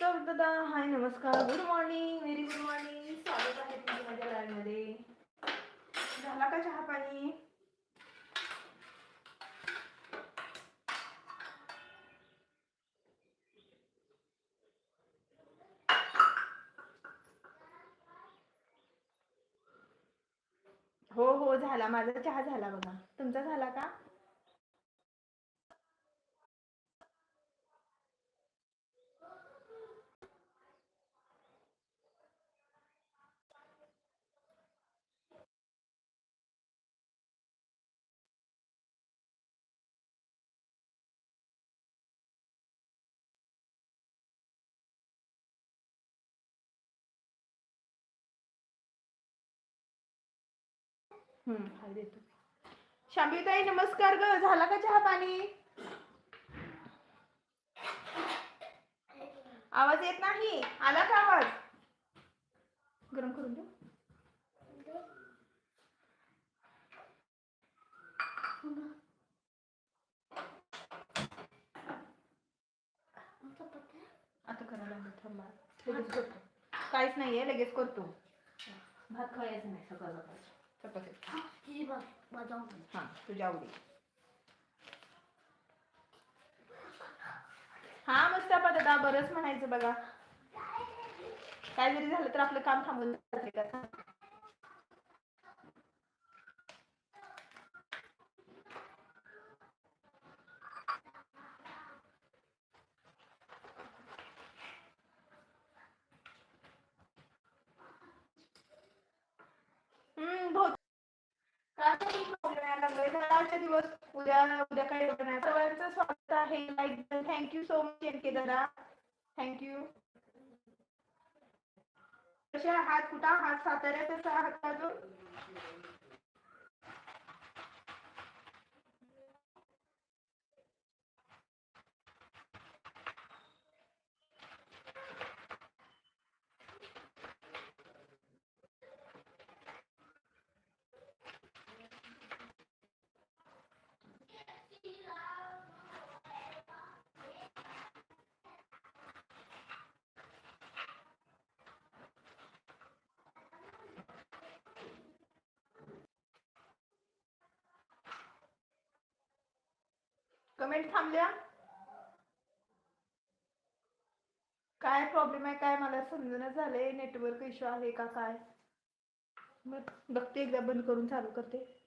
दादा. हाय नमस्कार. Good morning very good morning स्वागत आहे तुमचं माझ्या live मध्ये. झाला का चहा पाणी? हो हो झाला. माझा चहा झाला बघा. तुमचा झाला का? देतो. नमस्कार ग. झाला का चहा पाणी? आवाज येत नाही? आला का आवाज? गरम करून देऊ आता करायला लागलं थांबा. काहीच नाहीये लगेच करतो. भात खायचं नाही सकाळ चपाती हा तुझ्या आवडी हा मस्त दादा बरंच म्हणायचं बघा. काय जरी झालं तर आपलं काम थांबून जाते का? दिवस उद्या उद्या काही सर्वांचं स्वागत आहे. Like thank you so much NK दादा. थँक्यू कसे आहात? कुठं आहात? साताऱ्यातच आहात का अजून? कमेंट थांबल्या. काय प्रॉब्लेम आहे काय मला समजणं झालंय नेटवर्क इश्यू आहे का काय? मग बघते एकदा बंद करून चालू करते.